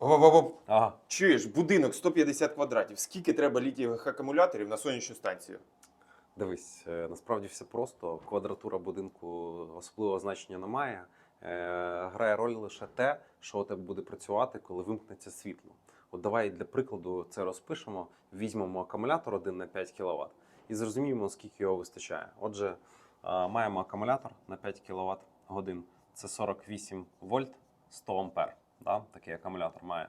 Оп-оп-оп. Ага. Чуєш, будинок 150 квадратів. Скільки треба літієвих акумуляторів на сонячну станцію? Дивись, е, насправді все просто. Квадратура будинку особливого значення не має. Е, Грає роль лише те, що у тебе буде працювати, коли вимкнеться світло. От давай для прикладу це розпишемо. Візьмемо акумулятор 1 на 5 кВт і зрозуміємо, скільки його вистачає. Отже, е, маємо акумулятор на 5 кВт годин. Це 48 вольт 100 ампер. Да? Такий акумулятор має.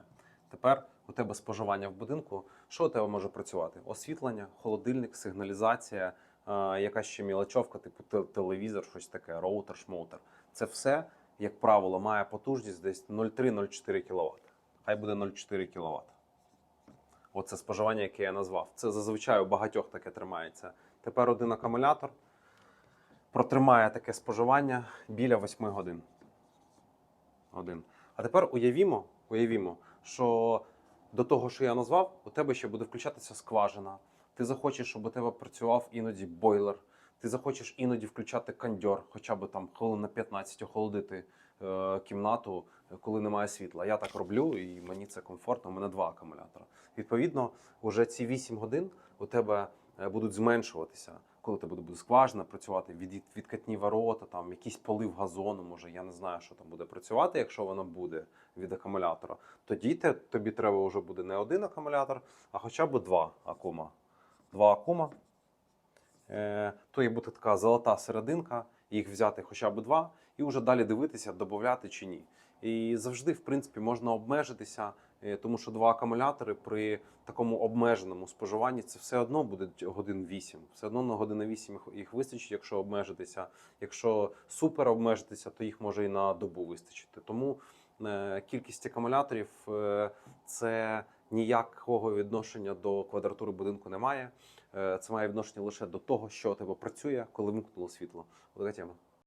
Тепер у тебе споживання в будинку. Що у тебе може працювати? Освітлення, холодильник, сигналізація, е, якась ще мілочовка, типу телевізор, щось таке, роутер, шмоутер. Це все, як правило, має потужність десь 0,3-0,4 кВт. Хай буде 0,4 кВт. Оце споживання, яке я назвав. Це зазвичай у багатьох таке тримається. Тепер один акумулятор протримає таке споживання біля 8 годин. Один. А тепер уявімо, уявімо, що до того, що я назвав, у тебе ще буде включатися скважина. Ти захочеш, щоб у тебе працював іноді бойлер. Ти захочеш іноді включати кондьор, хоча б там хвилин на 15 охолодити е, кімнату, коли немає світла. Я так роблю, і мені це комфортно. У мене два акумулятора. Відповідно, уже ці 8 годин у тебе будуть зменшуватися, коли тебе буде скважина працювати, від, відкатні ворота, там якийсь полив газону, може я не знаю, що там буде працювати, якщо воно буде від акумулятора. Тоді те, тобі треба вже буде не один акумулятор, а хоча б два акума. Два акума. Е, то є буде така золота серединка, їх взяти хоча б два, і вже далі дивитися, додати чи ні. І завжди, в принципі, можна обмежитися, е, тому що два акумулятори при такому обмеженому споживанні це все одно буде годин 8. Все одно на години 8 їх- вистачить, якщо обмежитися. Якщо супер обмежитися, то їх може і на добу вистачити. Тому е, кількість акумуляторів е, це ніякого відношення до квадратури будинку немає. Е, Це має відношення лише до того, що у тебе працює, коли вимкнуло світло. Така тема.